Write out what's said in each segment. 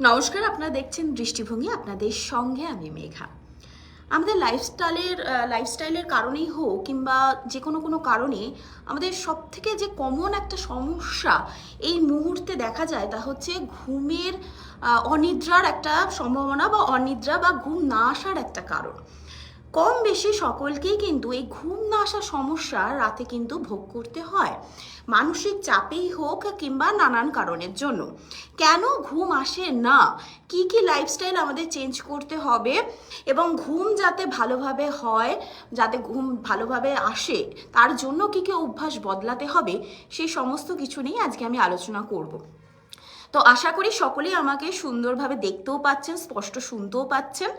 নমস্কার, আপনারা দেখছেন দৃষ্টিভঙ্গি, আপনাদের সঙ্গে আমি মেঘা। আমাদের লাইফস্টাইলের লাইফস্টাইলের কারণেই হোক কিংবা যে কোনো কোনো কারণে আমাদের সব থেকে যে কমন একটা সমস্যা এই মুহূর্তে দেখা যায় তা হচ্ছে ঘুমের অনিদ্রার একটা সম্ভাবনা বা অনিদ্রা বা ঘুম না আসার একটা কারণ। কম বেশি সকলকেই কিন্তু এই ঘুম না আসার সমস্যা রাতে কিন্তু ভোগ করতে হয়। মানসিক চাপেই হোক কিংবা নানান কারণের জন্য। কেন ঘুম আসে না? কি কি লাইফস্টাইল আমাদের চেঞ্জ করতে হবে? এবং ঘুম যাতে ভালোভাবে হয়, যাতে ঘুম ভালোভাবে আসে, তার জন্য কি কি অভ্যাস বদলাতে হবে সেই সমস্ত কিছু নিয়ে আজকে আমি আলোচনা করব। তো আশা করি সকলেই আমাকে সুন্দরভাবে দেখতেও পাচ্ছেন, স্পষ্ট শুনতেও পাচ্ছেন।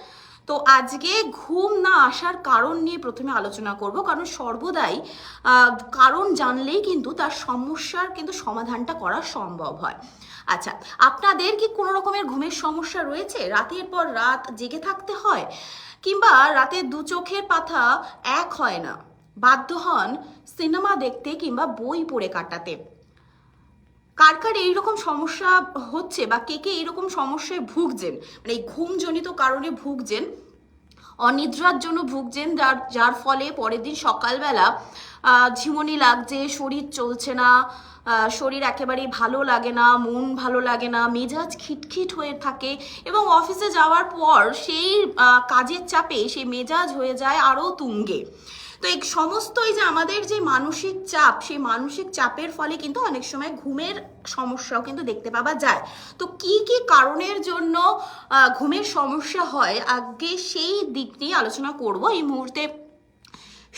তো আজকে ঘুম না আসার কারণ নিয়ে প্রথমে আলোচনা করব। কারণ সর্বদাই কারণ জানলেই কিন্তু তার সমস্যার কিন্তু সমাধানটা করা সম্ভব হয়। আচ্ছা আপনাদের কি কোনো রকমের ঘুমের সমস্যা রয়েছে? রাতের পর রাত জেগে থাকতে হয়? কিংবা রাতে দু চোখের পাতা এক হয় না? বাধ্য হন সিনেমা দেখতে কিংবা বই পড়ে কাটাতে। কার কার এইরকম সমস্যা হচ্ছে বা কে কে এইরকম সমস্যায় ভুগছেন? মানে এই ঘুমজনিত কারণে ভুগছেন, অনিদ্রার জন্য ভুগছেন, যার যার ফলে পরের দিন সকালবেলা ঝিমুনি লাগছে, শরীর চলছে না শরীর একেবারেই ভালো লাগে না, মন ভালো লাগে না, মেজাজ খিটখিট হয়ে থাকে এবং অফিসে যাওয়ার পর সেই কাজের চাপে সেই মেজাজ হয়ে যায় আরও তুঙ্গে। তো এই সমস্ত এই যে আমাদের যে মানসিক চাপ, সেই মানসিক চাপের ফলে কিন্তু অনেক সময় ঘুমের সমস্যাও কিন্তু দেখতে পাওয়া যায়। তো কি কি কারণের জন্য ঘুমের সমস্যা হয়? আগে সেই দিক নিয়ে আলোচনা করব। এই মুহূর্তে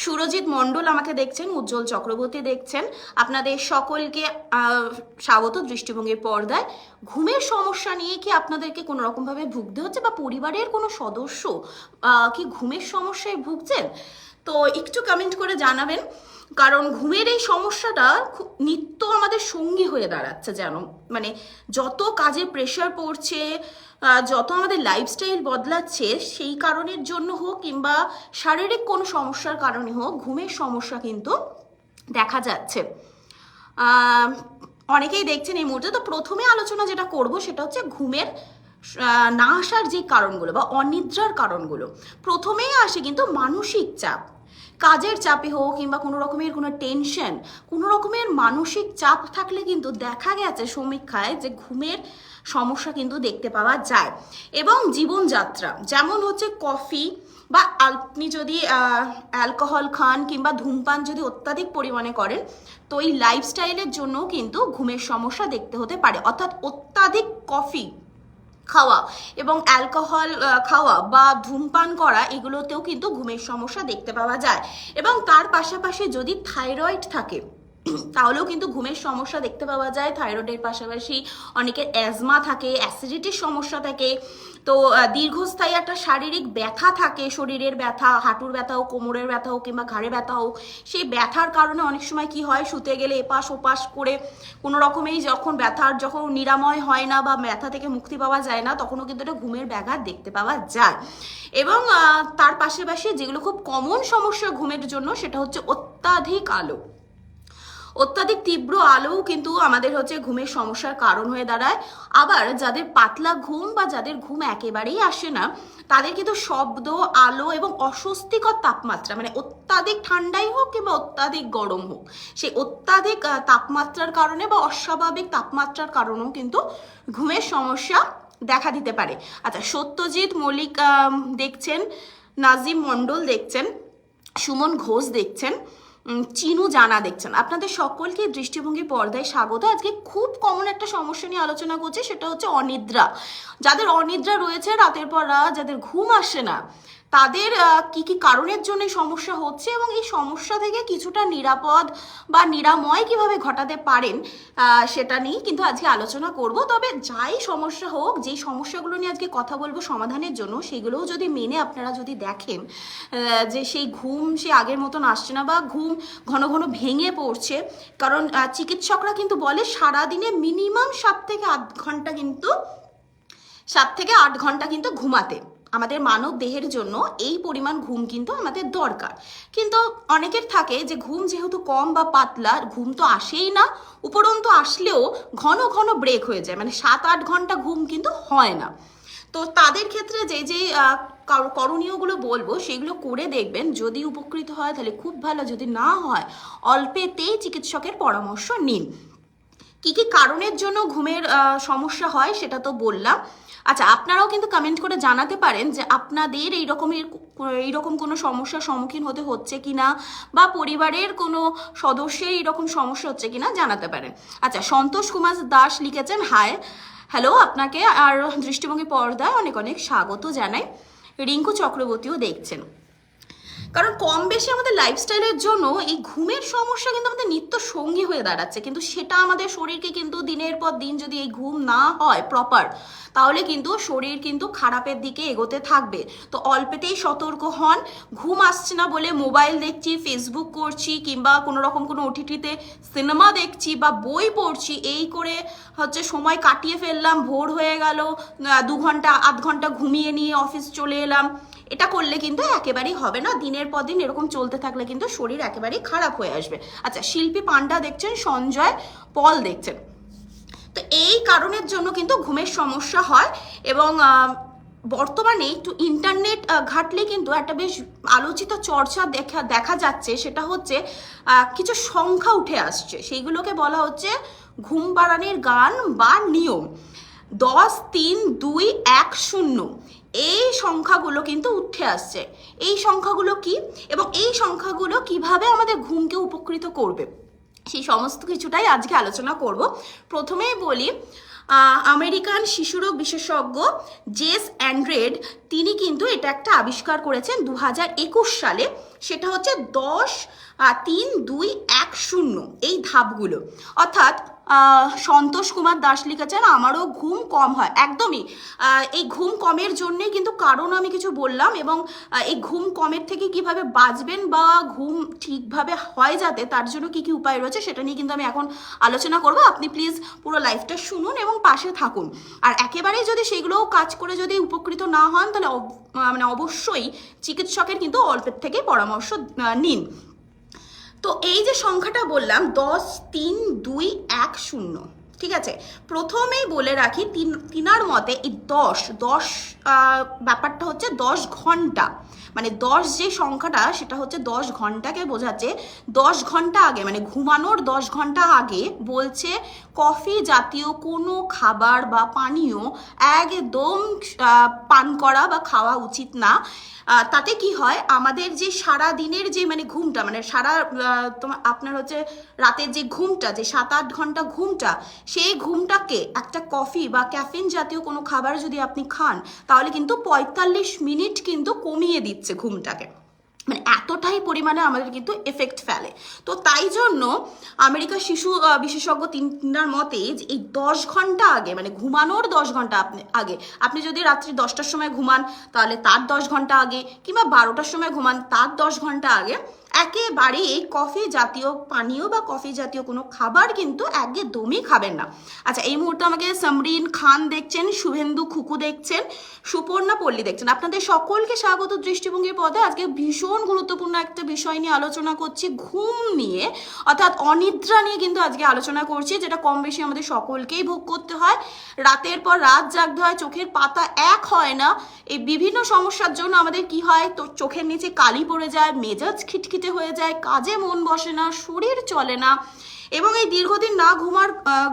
সুরজিৎ মণ্ডল আমাকে দেখছেন, উজ্জ্বল চক্রবর্তী দেখছেন। আপনাদের সকলকে স্বাগত দৃষ্টিভঙ্গির পর্দায়। ঘুমের সমস্যা নিয়ে কি আপনাদেরকে কোনো রকমভাবে ভুগতে হচ্ছে বা পরিবারের কোনো সদস্য কি ঘুমের সমস্যায় ভুগছেন? তো একটু কমেন্ট করে জানাবেন, কারণ ঘুমের এই সমস্যাটা খুব, নিত্য আমাদের সঙ্গী হয়ে দাঁড়াচ্ছে যেন। মানে যত কাজে প্রেশার পড়ছে যত আমাদের লাইফস্টাইল বদলাচ্ছে, সেই কারণের জন্য হোক কিংবা শারীরিক কোনো সমস্যার কারণে হোক, ঘুমের সমস্যা কিন্তু দেখা যাচ্ছে। অনেকেই দেখছেন এই মুহূর্তে। তো প্রথমে আলোচনা যেটা করব সেটা হচ্ছে ঘুমের না আসার যে কারণগুলো বা অনিদ্রার কারণগুলো। প্রথমেই আসে কিন্তু মানসিক চাপ। কাজের চাপে হোক কিংবা কোনো রকমের কোনো টেনশন, কোনো রকমের মানসিক চাপ থাকলে কিন্তু দেখা গেছে সমীক্ষায় যে ঘুমের সমস্যা কিন্তু দেখতে পাওয়া যায়। এবং জীবনযাত্রা, যেমন হচ্ছে কফি বা আপনি যদি অ্যালকোহল খান কিংবা ধূমপান যদি অত্যাধিক পরিমাণে করেন, তো এই লাইফস্টাইলের জন্য কিন্তু ঘুমের সমস্যা দেখতে হতে পারে। অর্থাৎ অত্যাধিক কফি খাওয়া এবং অ্যালকোহল খাওয়া বা ধূমপান করা এগুলোতেও কিন্তু ঘুমের সমস্যা দেখতে পাওয়া যায়। এবং তার পাশাপাশি যদি থাইরয়েড থাকে তাহলেও কিন্তু ঘুমের সমস্যা দেখতে পাওয়া যায় থাইরয়েডের পাশাপাশি অনেকের অ্যাজমা থাকে অ্যাসিডিটির সমস্যা থাকে। তো দীর্ঘস্থায়ী একটা শারীরিক ব্যথা থাকে, শরীরের ব্যথা, হাঁটুর ব্যথা হোক, কোমরের ব্যথা হোক কিংবা ঘাড়ে ব্যথা হোক, সেই ব্যথার কারণে অনেক সময় কি হয়, শুতে গেলে এপাশ ওপাশ করে কোনো রকমেই যখন ব্যথার যখন নিরাময় হয় না বা ব্যথা থেকে মুক্তি পাওয়া যায় না, তখনও কিন্তু এটা ঘুমের ব্যাঘাত দেখতে পাওয়া যায়। এবং তার পাশাপাশি যেগুলো খুব কমন সমস্যা ঘুমের জন্য, সেটা হচ্ছে অত্যাধিক আলো। অত্যাধিক তীব্র আলোও কিন্তু আমাদের হচ্ছে ঘুমের সমস্যার কারণ হয়ে দাঁড়ায়। আবার যাদের পাতলা ঘুম বা যাদের ঘুম একেবারেই আসে না, তাদের কিন্তু শব্দ, আলো এবং অস্বস্তিকর তাপমাত্রা মানে অত্যাধিক ঠান্ডাই হোক কিংবা অত্যাধিক গরম হোক, সেই অত্যাধিক তাপমাত্রার কারণে বা অস্বাভাবিক তাপমাত্রার কারণেও কিন্তু ঘুমের সমস্যা দেখা দিতে পারে। আচ্ছা সত্যজিৎ মল্লিক দেখছেন, নাজিম মণ্ডল দেখছেন, সুমন ঘোষ দেখছেন। চিনু জানা দেখছেন। আপনাদের সকলকে দৃষ্টিভঙ্গি পর্দায় স্বাগত। আজকে খুব কমন একটা সমস্যা নিয়ে আলোচনা করছি, সেটা হচ্ছে অনিদ্রা। যাদের অনিদ্রা রয়েছে, রাতের পর রাত, যাদের ঘুম আসে না তাদের কি কি কারণের জন্য সমস্যা হচ্ছে এবং এই সমস্যা থেকে কিছুটা নিরাপদ বা নিরাময় কীভাবে ঘটাতে পারেন সেটা নিয়ে কিন্তু আজকে আলোচনা করব। তবে যাই সমস্যা হোক, যেই সমস্যাগুলো নিয়ে আজকে কথা বলব সমাধানের জন্য, সেগুলোও যদি মেনে আপনারা যদি দেখেন যে সেই ঘুম সে আগের মতন আসছে না বা ঘুম ঘন ঘন ভেঙে পড়ছে, কারণ চিকিৎসকরা কিন্তু বলে সারাদিনে মিনিমাম সাত থেকে আট ঘণ্টা কিন্তু, সাত থেকে আট ঘণ্টা কিন্তু ঘুমাতে। আমাদের মানব দেহের জন্য এই পরিমাণ ঘুম কিন্তু আমাদের দরকার। কিন্তু অনেকের থাকে যে ঘুম যেহেতু কম বা পাতলা, ঘুম তো আসেই না, উপরন্তু আসলেও ঘন ঘন ব্রেক হয়ে যায়। মানে সাত আট ঘণ্টা ঘুম কিন্তু হয় না। তো তাদের ক্ষেত্রে যে যে কর- করণীয়গুলো বলব, সেগুলো করে দেখবেন। যদি উপকৃত হয়, তাহলে খুব ভালো। যদি না হয়, অল্পেতেই চিকিৎসকের পরামর্শ নিন। কি কি কারণের জন্য ঘুমের সমস্যা হয়, সেটা তো বললাম। আচ্ছা আপনারাও কিন্তু কমেন্ট করে জানাতে পারেন যে আপনাদের এই রকমের এইরকম কোনো সমস্যার সম্মুখীন হতে হচ্ছে কিনা বা পরিবারের কোনো সদস্যের এই রকম সমস্যা হচ্ছে কি না জানাতে পারেন। আচ্ছা সন্তোষ কুমার দাস লিখেছেন হায় হ্যালো, আপনাকে আর দৃষ্টিভঙ্গি পর্দায় অনেক অনেক স্বাগত জানাই। রিঙ্কু চক্রবর্তীও দেখছেন। কারণ কম বেশি আমাদের লাইফস্টাইলের জন্য এই ঘুমের সমস্যা কিন্তু আমাদের নিত্য সঙ্গী হয়ে দাঁড়াচ্ছে। কিন্তু সেটা আমাদের শরীরকে কিন্তু দিনের পর দিন যদি এই ঘুম না হয় প্রপার তাহলে কিন্তু শরীর কিন্তু খারাপের দিকে এগোতে থাকবে। তো অল্পেতেই সতর্ক হন। ঘুম আসছে না বলে মোবাইল দেখছি ফেসবুক করছি, কিংবা কোনো রকম কোনো ওটিটিতে সিনেমা দেখছি বা বই পড়ছি, এই করে হচ্ছে সময় কাটিয়ে ফেললাম, ভোর হয়ে গেল দু ঘণ্টা, আধ ঘণ্টা ঘুমিয়ে নিয়ে অফিস চলে এলাম। এটা করলে কিন্তু একেবারেই হবে না। দিনের পর দিন এরকম চলতে থাকলে কিন্তু শরীর একেবারেই খারাপ হয়ে আসবে। আচ্ছা শিল্পী পান্ডা দেখছেন, সঞ্জয় পল দেখছেন। তো এই কারণের জন্য কিন্তু ঘুমের সমস্যা হয় এবং বর্তমানে একটু ইন্টারনেট ঘাটলে কিন্তু একটা বেশ আলোচিত চর্চা দেখা দেখা যাচ্ছে। সেটা হচ্ছে কিছু সংখ্যা উঠে আসছে। সেইগুলোকে বলা হচ্ছে ঘুম বাড়ানোর গান বা নিয়ম। দশ, তিন, দুই, এক, শূন্য। এই সংখ্যাগুলো কিন্তু উঠে আসছে। এই সংখ্যাগুলো কি? এবং এই সংখ্যাগুলো কীভাবে আমাদের ঘুমকে উপকৃত করবে? সেই সমস্ত কিছুটাই আজকে আলোচনা করব। প্রথমেই বলি আমেরিকান শিশুরোগ বিশেষজ্ঞ জেস অ্যান্ড্রেড, তিনি কিন্তু এটা একটা আবিষ্কার করেছেন দু সালে। সেটা হচ্ছে দশ তিন, দুই, এক, শূন্য, এই ধাপগুলো। অর্থাৎ সন্তোষ কুমার দাস লিখেছেন, আমারও ঘুম কম হয়। একদমই। এই ঘুম কমের জন্যই কিন্তু কারণ আমি কিছু বললাম এবং এই ঘুম কমের থেকে কীভাবে বাঁচবেন বা ঘুম ঠিকভাবে হয় যাতে, তার জন্য কি কি উপায় রয়েছে সেটা নিয়ে কিন্তু আমি এখন আলোচনা করব। আপনি প্লিজ পুরো লাইফটা শুনুন এবং পাশে থাকুন। আর একেবারেই যদি সেগুলোও কাজ করে যদি উপকৃত না হন, তাহলে মানে অবশ্যই চিকিৎসকের কিন্তু অল্পের থেকে পরামর্শ নিন। তো এই যে সংখ্যাটা বললাম, দশ, তিন, দুই, এক, শূন্য, ঠিক আছে? প্রথমেই বলে রাখি, তিন, তিনার মতে এই দশ দশ ব্যাপারটা হচ্ছে দশ ঘণ্টা। মানে দশ যে সংখ্যাটা, সেটা হচ্ছে দশ ঘন্টাকে বোঝাচ্ছে। দশ ঘণ্টা আগে মানে ঘুমানোর দশ ঘণ্টা আগে বলছে কফি জাতীয় কোনো খাবার বা পানীয় একদম পান করা বা খাওয়া উচিত না। তাতে কি হয়? আমাদের যে সারা দিনের যে মানে ঘুমটা মানে সারা তোমার আপনার হচ্ছে রাতের যে ঘুমটা, যে সাত আট ঘণ্টা ঘুমটা, সেই ঘুমটাকে একটা কফি বা ক্যাফিন জাতীয় কোনো খাবার যদি আপনি খান, তাহলে কিন্তু পঁয়তাল্লিশ মিনিট কিন্তু কমিয়ে দিচ্ছে ঘুমটাকে। মানে এতটাই পরিমাণে আমাদের কিন্তু এফেক্ট ফেলে। তো তাই জন্য আমেরিকা শিশু বিশেষজ্ঞ তিনটার মতে যে এই দশ ঘণ্টা আগে মানে ঘুমানোর দশ ঘণ্টা আপনি, আগে, আপনি যদি রাত্রি দশটার সময় ঘুমান, তাহলে তার দশ ঘণ্টা আগে কিংবা বারোটার সময় ঘুমান, তার দশ ঘণ্টা আগে একেবারে কফি জাতীয় পানীয় বা কফি জাতীয় কোনো খাবার কিন্তু একদমই খাবেন না। আচ্ছা এই মুহূর্তে আমাকে সমরিন খান দেখছেন, শুভেন্দু খুকু দেখছেন, সুপর্ণা পল্লী দেখছেন। আপনাদের সকলকে স্বাগত দৃষ্টিভঙ্গির পদে আজকে ভীষণ গুরুত্বপূর্ণ একটা বিষয় নিয়ে আলোচনা করছি, ঘুম নিয়ে। অর্থাৎ অনিদ্রা নিয়ে কিন্তু আজকে আলোচনা করছি, যেটা কম বেশি আমাদের সকলকেই ভোগ করতে হয়। রাতের পর রাত জাগতে হয়, চোখের পাতা এক হয় না। এই বিভিন্ন সমস্যার জন্য আমাদের কি হয়? তো চোখের নিচে কালি পড়ে যায়, মেজাজ খিটখিটে হয়ে যায়, কাজে মন বসে না, শরীর চলে না এবং এই দীর্ঘদিন না ঘুমার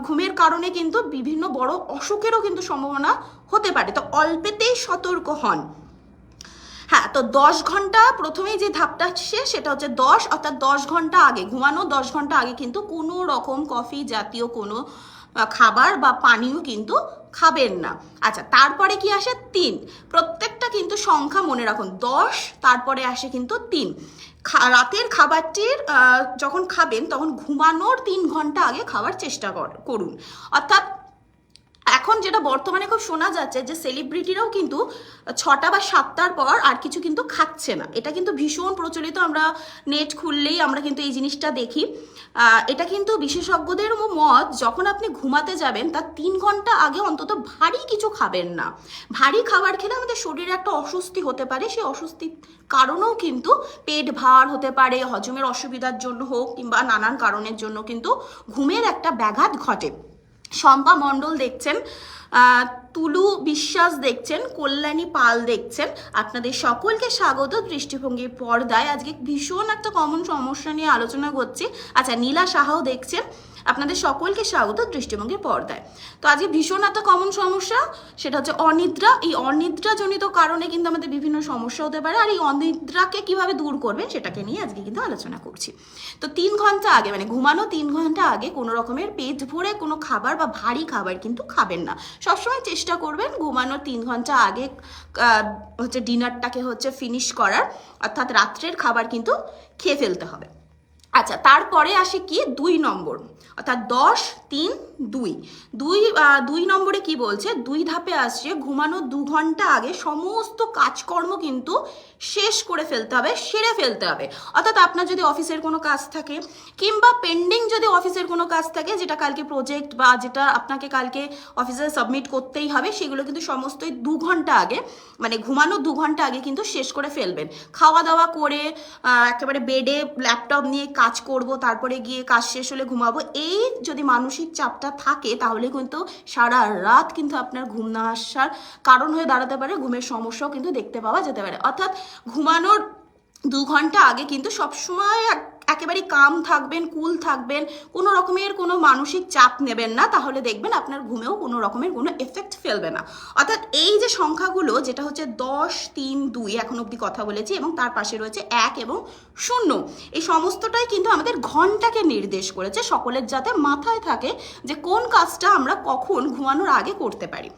ঘুমের কারণে কিন্তু বিভিন্ন বড় অসুখেরও কিন্তু সম্ভাবনা হতে পারে। তো অল্পেতেই সতর্ক হন। হ্যাঁ তো দশ ঘণ্টা প্রথমেই যে ধাপটা আসছে সেটা হচ্ছে দশ, অর্থাৎ দশ ঘণ্টা আগে ঘুমানো, দশ ঘণ্টা আগে কিন্তু কোনো রকম কফি জাতীয় কোনো খাবার বা পানীয় কিন্তু খাবেন না। আচ্ছা তারপরে কি আসে? তিন। প্রত্যেকটা কিন্তু সংখ্যা মনে রাখুন। দশ, তারপরে আসে কিন্তু তিন। রাতের খাবারটির যখন খাবেন, তখন ঘুমানোর তিন ঘণ্টা আগে খাওয়ার চেষ্টা কর- করুন। অর্থাৎ এখন যেটা বর্তমানে খুব শোনা যাচ্ছে যে সেলিব্রিটিরাও কিন্তু ছটা বা সাতটার পর আর কিছু কিন্তু খাচ্ছে না। এটা কিন্তু ভীষণ প্রচলিত, আমরা নেট খুললেই আমরা কিন্তু এই জিনিসটা দেখি। এটা কিন্তু বিশেষজ্ঞদের মত, যখন আপনি ঘুমাতে যাবেন, তার তিন ঘণ্টা আগে অন্তত ভারী কিছু খাবেন না। ভারী খাবার খেলে আমাদের শরীরে একটা অস্বস্তি হতে পারে, সেই অস্বস্তির কারণেও কিন্তু পেট ভার হতে পারে, হজমের অসুবিধার জন্য হোক কিংবা নানান কারণের জন্য কিন্তু ঘুমের একটা ব্যাঘাত ঘটে। শম্পা মণ্ডল দেখছেন তুলু বিশ্বাস দেখছেন, কল্যাণী পাল দেখছেন। আপনাদের সকলকে স্বাগত দৃষ্টিভঙ্গির পর্দায়। আজকে ভীষণ একটা কমন সমস্যা নিয়ে আলোচনা করছি। আচ্ছা নীলা সাহাও দেখছেন। আপনাদের সকলকে স্বাগত দৃষ্টিভঙ্গির পর্দায়। তো আজকে ভীষণ একটা কমন সমস্যা, সেটা হচ্ছে অনিদ্রা। এই অনিদ্রাজনিত কারণে কিন্তু আমাদের বিভিন্ন সমস্যা হতে পারে, আর এই অনিদ্রাকে কীভাবে দূর করবেন সেটাকে নিয়ে আজকে কিন্তু আলোচনা করছি। তো তিন ঘণ্টা আগে মানে ঘুমানো তিন ঘণ্টা আগে কোনো রকমের পেট ভরে কোনো খাবার বা ভারী খাবার কিন্তু খাবেন না। সবসময় চেষ্টা করবেন ঘুমানোর তিন ঘণ্টা আগে হচ্ছে ডিনারটাকে হচ্ছে ফিনিশ করার, অর্থাৎ রাত্রের খাবার কিন্তু খেয়ে ফেলতে হবে। আচ্ছা তারপরে আসে কি? দুই নম্বর। অর্থাৎ দশ তিন দুই। দুই দুই নম্বরে কি বলছে? দুই ধাপে আসছে, ঘুমানো দু ঘণ্টা আগে সমস্ত কাজকর্ম কিন্তু শেষ করে ফেলতে হবে, সেরে ফেলতে হবে। অর্থাৎ আপনার যদি অফিসের কোনো কাজ থাকে, কিংবা পেন্ডিং যদি অফিসের কোনো কাজ থাকে, যেটা কালকে প্রজেক্ট বা যেটা আপনাকে কালকে অফিসে সাবমিট করতেই হবে, সেগুলো কিন্তু সমস্তই দু ঘণ্টা আগে মানে ঘুমানো দু ঘণ্টা আগে কিন্তু শেষ করে ফেলবেন। খাওয়া দাওয়া করে একেবারে বেডে ল্যাপটপ নিয়ে কাজ করব, তারপরে গিয়ে কাজ শেষ হলে ঘুমাবো, এই যদি মানসিক চাপটা থাকে, তাহলে কিন্তু সারা রাত কিন্তু আপনার ঘুম না আসার কারণ হয়ে দাঁড়াতে পারে, ঘুমের সমস্যাও কিন্তু দেখতে পাওয়া যেতে পারে। অর্থাৎ ঘুমানোর দু ঘণ্টা আগে কিন্তু সবসময় এক- একেবারেই কাম থাকবেন কুল থাকবেন, কোনো রকমের কোনো মানসিক চাপ নেবেন না, তাহলে দেখবেন আপনার ঘুমেও কোনো রকমের কোনো এফেক্ট ফেলবে না। অর্থাৎ এই যে সংখ্যাগুলো, যেটা হচ্ছে দশ, তিন, দুই, এখন অবধি কথা বলেছি, এবং তার পাশে রয়েছে এক এবং শূন্য, এই সমস্তটাই কিন্তু আমাদের ঘন্টাকে নির্দেশ করেছে, সকলের যাতে মাথায় থাকে যে কোন কাজটা আমরা কখন ঘুমানোর আগে করতে পারি।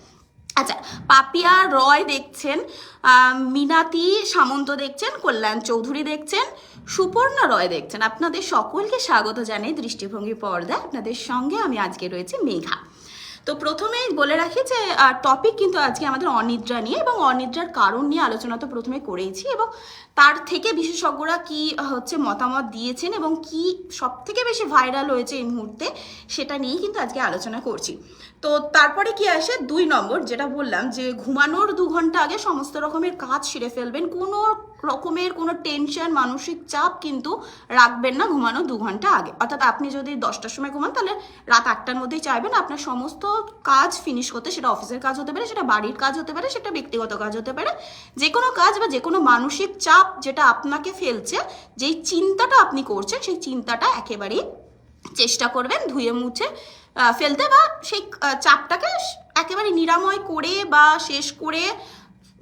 আচ্ছা পাপিয়া রয় দেখছেন মিনাতি সামন্ত দেখছেন, কল্যাণ চৌধুরী দেখছেন সুপর্ণা রয় দেখছেন। আপনাদের সকলকে স্বাগত জানাই দৃষ্টিভঙ্গি পর্দায়। আপনাদের সঙ্গে আমি আজকে রয়েছে মেঘা। তো প্রথমেই বলে রাখি যে টপিক কিন্তু আজকে আমাদের অনিদ্রা নিয়ে এবং অনিদ্রার কারণ নিয়ে আলোচনা তো প্রথমে করেইছি এবং তার থেকে বিশেষজ্ঞরা কি হচ্ছে মতামত দিয়েছেন এবং কি সব থেকে বেশি ভাইরাল হয়েছে এই মুহূর্তে সেটা নিয়েই কিন্তু আজকে আলোচনা করছি। তো তারপরে কি আসে? দুই নম্বর যেটা বললাম যে, ঘুমানোর দু ঘণ্টা আগে সমস্ত রকমের কাজ সেরে ফেলবেন। কোনো রকমের কোনো টেনশন মানসিক চাপ কিন্তু রাখবেন না ঘুমানো দু ঘণ্টা আগে। অর্থাৎ আপনি যদি দশটার সময় ঘুমান, তাহলে রাত আটটার মধ্যেই চাইবেন আপনার সমস্ত কাজ ফিনিশ করতে। সেটা অফিসের কাজ হতে পারে, সেটা বাড়ির কাজ হতে পারে, সেটা ব্যক্তিগত কাজ হতে পারে। যে কোনো কাজ বা যে কোনো মানসিক চাপ যেটা আপনাকে ফেলছে, যেই চিন্তাটা আপনি করছেন, সেই চিন্তাটা একেবারেই চেষ্টা করবেন ধুয়ে মুছে ফেলতে বা সেই চাপটাকে একেবারে নিরাময় করে বা শেষ করে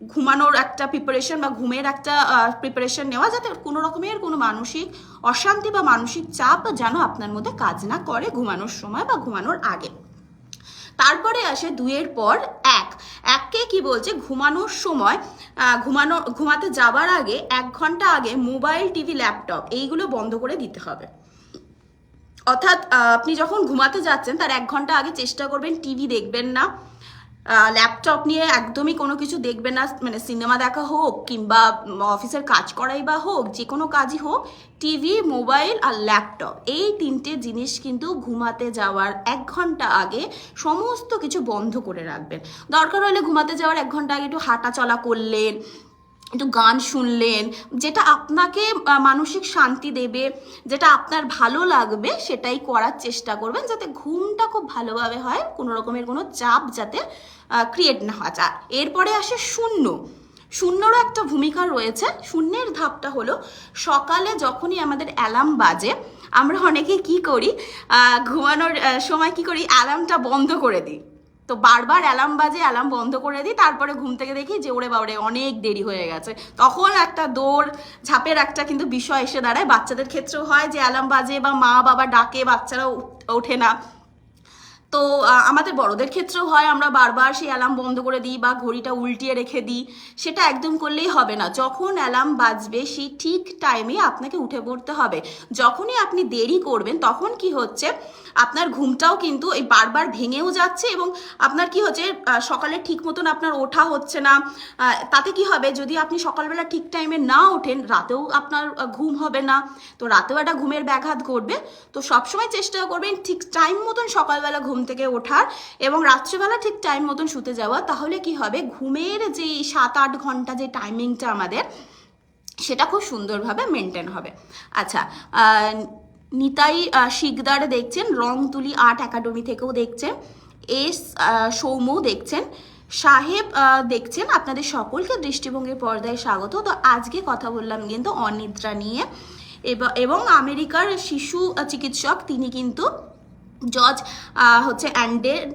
ঘুমানোর একটা প্রিপারেশন বা ঘুমের একটা প্রিপারেশন নেওয়া যাতে কোনো রকমের কোনো মানসিক অশান্তি বা মানসিক চাপ যেন আপনার মধ্যে কাজ না করে ঘুমানোর সময় বা ঘুমানোর আগে। তারপরে আসে দুইয়ের পর এক। এককে কি বলছে? ঘুমানোর সময় ঘুমানো, ঘুমাতে যাবার আগে এক ঘণ্টা আগে মোবাইল, টিভি, ল্যাপটপ এইগুলো বন্ধ করে দিতে হবে। অর্থাৎ আপনি যখন ঘুমাতে যাচ্ছেন, তার এক ঘণ্টা আগে চেষ্টা করবেন টিভি দেখবেন না। ল্যাপটপ নিয়ে একদমই কোনো কিছু দেখবে না মানে সিনেমা দেখা হোক কিংবা অফিসের কাজ করাই বা হোক, যে কোনো কাজই হোক টিভি মোবাইল আর ল্যাপটপ এই তিনটে জিনিস কিন্তু ঘুমাতে যাওয়ার এক ঘণ্টা আগে সমস্ত কিছু বন্ধ করে রাখবেন। দরকার হলে ঘুমাতে যাওয়ার এক ঘণ্টা আগে একটু হাঁটা চলা করলেন একটু গান শুনলেন, যেটা আপনাকে মানসিক শান্তি দেবে, যেটা আপনার ভালো লাগবে, সেটাই করার চেষ্টা করবেন যাতে ঘুমটা খুব ভালোভাবে হয়, কোনো রকমের কোনো চাপ যাতে ক্রিয়েট না হয়। আচ্ছা এরপরে আসে শূন্য। শূন্যরও একটা ভূমিকা রয়েছে। শূন্যের ধাপটা হলো, সকালে যখনই আমাদের অ্যালার্ম বাজে, আমরা অনেকে কি করি ঘুমানোর সময় কি করি অ্যালার্মটা বন্ধ করে দিই। তো বারবার অ্যালার্ম বাজে, অ্যালার্ম বন্ধ করে দিই, তারপরে ঘুম থেকে দেখি যে, ওরে বাবরে, অনেক দেরি হয়ে গেছে। তখন একটা দৌড় ঝাঁপের একটা কিন্তু বিষয় এসে দাঁড়ায়। বাচ্চাদের ক্ষেত্রেও হয় যে, অ্যালার্ম বাজে বা মা বাবা ডাকে বাচ্চারা ওঠে না। তো আমাদের বড়দের ক্ষেত্রেও হয়, আমরা বারবার সেই অ্যালার্ম বন্ধ করে দিই বা ঘড়িটা উল্টিয়ে রেখে দিই, সেটা একদম করলেই হবে না। যখন অ্যালার্ম বাজবে, সেই ঠিক টাইমে আপনাকে উঠে পড়তে হবে। যখনই আপনি দেরি করবেন, তখন কি হচ্ছে, আপনার ঘুমটাও কিন্তু এই বারবার ভেঙেও যাচ্ছে এবং আপনার কি হচ্ছে সকালে ঠিক মতন আপনার ওঠা হচ্ছে না। তাতে কি হবে, যদি আপনি সকালবেলা ঠিক টাইমে না ওঠেন, রাতেও আপনার ঘুম হবে না। তো রাতেও একটা ঘুমের ব্যাঘাত ঘটবে। তো সবসময় চেষ্টা করবেন ঠিক টাইম মতন সকালবেলা ঘুম থেকে ওঠার এবং রাত্রেবেলা ঠিক টাইম মতন শুতে যাওয়া, তাহলে কি হবে? ঘুমের যে সাত আট ঘণ্টা যে টাইমিংটা আমাদের, সেটা খুব সুন্দরভাবে মেনটেন হবে। আচ্ছা নিতাই শিকদার দেখছেন রং তুলি আর্ট একাডেমি থেকেও দেখছেন, এস সৌম্য দেখছেন, সাহেব দেখছেন, আপনাদের সকলকে দৃষ্টিভঙ্গির পর্দায় স্বাগত। তো আজকে কথা বললাম কিন্তু অনিদ্রা নিয়ে, এবং আমেরিকার শিশু চিকিৎসক, তিনি কিন্তু জজ হচ্ছে অ্যান্ডেড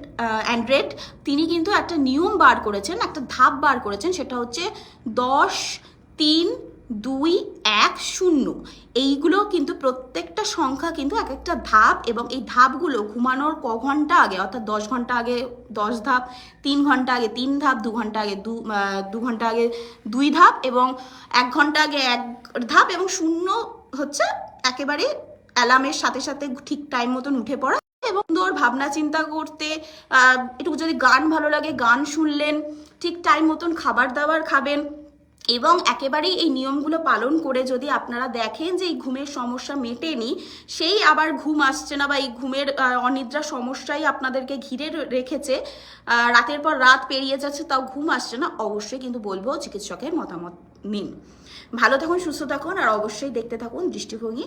অ্যান্ড্রেড, তিনি কিন্তু একটা নিয়ম বার করেছেন, একটা ধাপ বার করেছেন, সেটা হচ্ছে দশ, তিন, দুই, এক, শূন্য। এইগুলো কিন্তু প্রত্যেকটা সংখ্যা কিন্তু এক একটা ধাপ এবং এই ধাপগুলো ঘুমানোর ক ঘণ্টা আগে, অর্থাৎ দশ ঘণ্টা আগে দশ ধাপ, তিন ঘণ্টা আগে তিন ধাপ, দু ঘণ্টা আগে দু দু ঘণ্টা আগে দুই ধাপ এবং এক ঘণ্টা আগে এক ধাপ এবং শূন্য হচ্ছে একেবারে অ্যালার্মের সাথে সাথে ঠিক টাইম মতন উঠে পড়া। এবং সুন্দর ভাবনা চিন্তা করতে একটু যদি গান ভালো লাগে, গান শুনলেন, ঠিক টাইম মতন খাবার দাবার খাবেন এবং একেবারেই এই নিয়মগুলো পালন করে যদি আপনারা দেখেন যে এই ঘুমের সমস্যা মেটেনি, সেই আবার ঘুম আসছে না বা এই ঘুমের অনিদ্রা সমস্যাই আপনাদেরকে ঘিরে রেখেছে রাতের পর রাত পেরিয়ে যাচ্ছে তাও ঘুম আসছে না, অবশ্যই কিন্তু বলব চিকিৎসকের মতামত নিন। ভালো থাকুন, সুস্থ থাকুন আর অবশ্যই দেখতে থাকুন দৃষ্টিভঙ্গি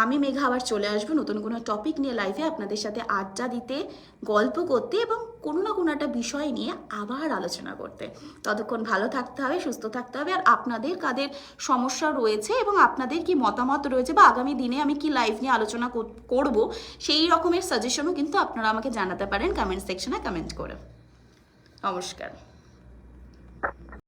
আমি মেঘা আবার চলে আসব নতুন কোনো টপিক নিয়ে লাইভে আপনাদের সাথে আড্ডা দিতে, গল্প করতে এবং কোনো না কোনো একটা বিষয় নিয়ে আবার আলোচনা করতে। ততক্ষণ ভালো থাকতে হবে, সুস্থ থাকতে হবে আর আপনাদের কাদের সমস্যা রয়েছে এবং আপনাদের কি মতামত রয়েছে বা আগামী দিনে আমি কি লাইভ নিয়ে আলোচনা কর- করব, সেই রকমের সাজেশনও কিন্তু আপনারা আমাকে জানাতে পারেন কমেন্ট সেকশনে কমেন্ট করে। নমস্কার।